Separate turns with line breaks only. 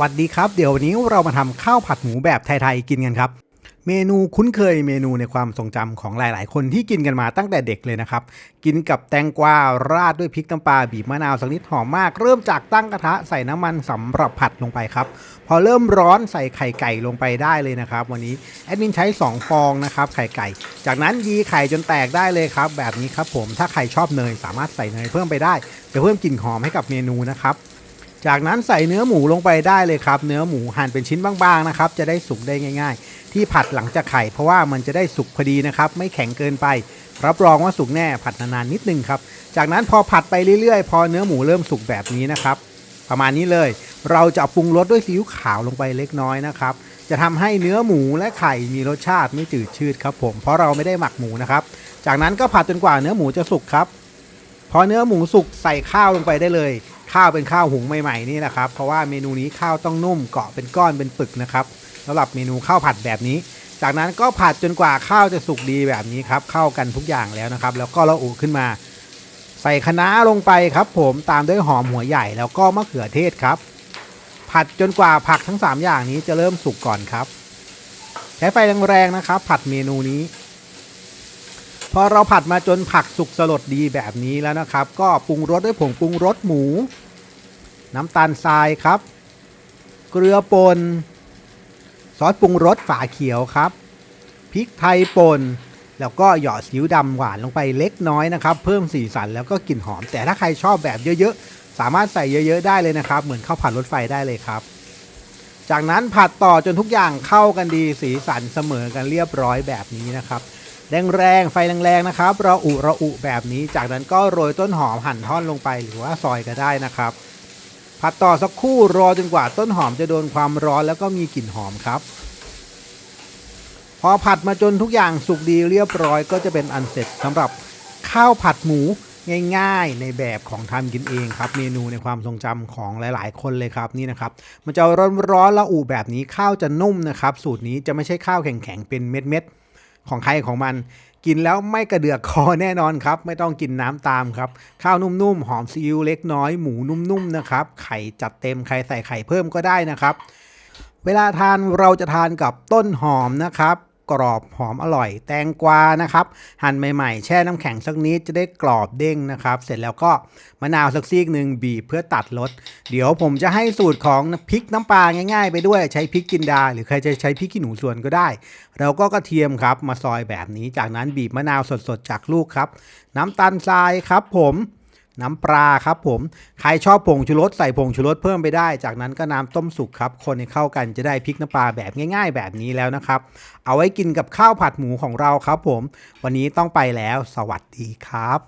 วัสดีครับ เดี๋ยววันนี้เรามาทำข้าวผัดหมูแบบไทยๆกินกันครับ เมนูคุ้นเคยเมนูในความทรงจำของหลาย ๆ คนที่กินกันมาตั้งแต่เด็กเลยนะครับ กินกับแตงกวาราดด้วยพริกน้ำปลาบีบมะนาวสักนิดหอมมาก เริ่มจากตั้งกระทะใส่น้ำมันสำหรับผัดลงไปครับ พอเริ่มร้อนใส่ไข่ไก่ลงไปได้เลยนะครับ วันนี้แอดมินใช้ 2 ฟองนะครับไข่ไก่ จากนั้นยีไข่จนแตกได้เลยครับ แบบนี้ครับผมถ้าใครชอบเนยสามารถใส่เนยเพิ่มไปได้จะเพิ่มกลิ่นหอมให้กับเมนูนะครับ จากนั้นใส่เนื้อหมูลงไปได้เลยครับ เนื้อหมูหั่นเป็นชิ้นบางๆนะครับ จะได้สุกได้ง่าย ๆ ที่ผัดหลังจากไข่ เพราะว่ามันจะได้สุกพอดีนะครับ ไม่แข็งเกินไป รับรองว่าสุกแน่ผัดนานๆนิดนึงครับ จากนั้นพอผัดไปเรื่อยๆ พอเนื้อหมูเริ่มสุกแบบนี้นะครับ ประมาณนี้เลย เราจะปรุงรสด้วยซีอิ๊วขาวลงไปเล็กน้อยนะครับ จะทำให้เนื้อหมูและไข่มีรสชาติไม่จืดชืดครับ ผม เพราะเราไม่ได้หมักหมูนะครับ จากนั้นก็ผัดจนกว่าเนื้อหมูจะสุกครับ พอเนื้อหมูสุกใส่ข้าวลงไปได้เลย ข้าวเป็นข้าวหุงใหม่ๆนี่แหละครับ เพราะว่าเมนูนี้ข้าวต้องนุ่มเกาะเป็นก้อนเป็นปึกนะครับสำหรับเมนูข้าวผัดแบบนี้ จากนั้นก็ผัดจนกว่าข้าวจะสุกดีแบบนี้ครับเข้ากันทุกอย่างแล้วนะครับ แล้วก็เราอุขึ้นมา ใส่คะน้าลงไปครับผมตามด้วยหอมหัวใหญ่แล้วก็มะเขือเทศครับ ผัดจนกว่าผักทั้ง 3 อย่างนี้จะเริ่มสุกก่อนครับ ใช้ไฟแรงๆนะครับ ผัดเมนูนี้ พอเราผัดมาจนผักสุกสลดดีแบบนี้แล้วนะครับ ก็ปรุงรสด้วยผงปรุงรสหมู น้ำตาลทรายครับ เกลือป่นซอสปรุงรสฝาเขียวครับพริกไทยป่นแล้วก็หยอดซีอิ๊วดำหวานลงไปเล็กน้อยนะครับ เพิ่มสีสันแล้วก็กลิ่นหอม แต่ถ้าใครชอบแบบเยอะๆ สามารถใส่เยอะๆ ได้เลยนะครับ เหมือนข้าวผัดรถไฟได้เลยครับ จากนั้นผัดต่อจนทุกอย่างเข้ากันดีสีสันเสมอกันเรียบร้อยแบบนี้นะครับ แรงๆไฟแรงๆนะครับระอุระอุแบบนี้ จากนั้นก็โรยต้นหอมหั่นท่อนลงไปหรือว่าซอยก็ได้นะครับ ผัดต่อสักครู่รอจนกว่าต้นหอมจะโดนความร้อนแล้วก็มีกลิ่นหอมครับ พอผัดมาจนทุกอย่างสุกดีเรียบร้อยก็จะเป็นอันเสร็จสำหรับข้าวผัดหมูง่ายๆในแบบของทำกินเองครับ เมนูในความทรงจำของหลายๆ คนเลยครับนี่นะครับ มันจะร้อนๆละอุแบบนี้ข้าวจะนุ่มนะครับ สูตรนี้จะไม่ใช่ข้าวแข็งๆเป็นเม็ดๆ ของใครของมัน กินแล้วไม่กระเดือกคอแน่นอนครับ ไม่ต้องกินน้ำตามครับ ข้าวนุ่มๆ หอมซีอิ๊วเล็กน้อย หมูนุ่มๆนะครับ ไข่จัดเต็ม ใครใส่ไข่เพิ่มก็ได้นะครับ เวลาทานเราจะทานกับต้นหอมนะครับ กรอบหอมอร่อย แตงกวานะครับ หั่นใหม่ๆ แช่น้ำแข็งสักนิดจะได้กรอบเด้งนะครับ เสร็จแล้วก็มะนาวสักซีกหนึ่งบีบเพื่อตัดรสเดี๋ยวผมจะให้สูตรของพริกน้ำปลาง่ายๆ ไปด้วยใช้พริกจินดา หรือใครจะใช้พริกขี้หนูส่วนก็ได้ เราก็กระเทียมครับมาซอยแบบนี้จากนั้นบีบมะนาวสดๆจากลูกครับ น้ำตาลทรายครับผม น้ำปลาครับผม ใครชอบผงชูรสใส่ผงชูรสเพิ่มไปได้ จากนั้นก็น้ำต้มสุกครับ คนให้เข้ากันจะได้พริกน้ำปลาแบบง่ายๆ แบบนี้แล้วนะครับ เอาไว้กินกับข้าวผัดหมูของเราครับผม วันนี้ต้องไปแล้ว สวัสดีครับ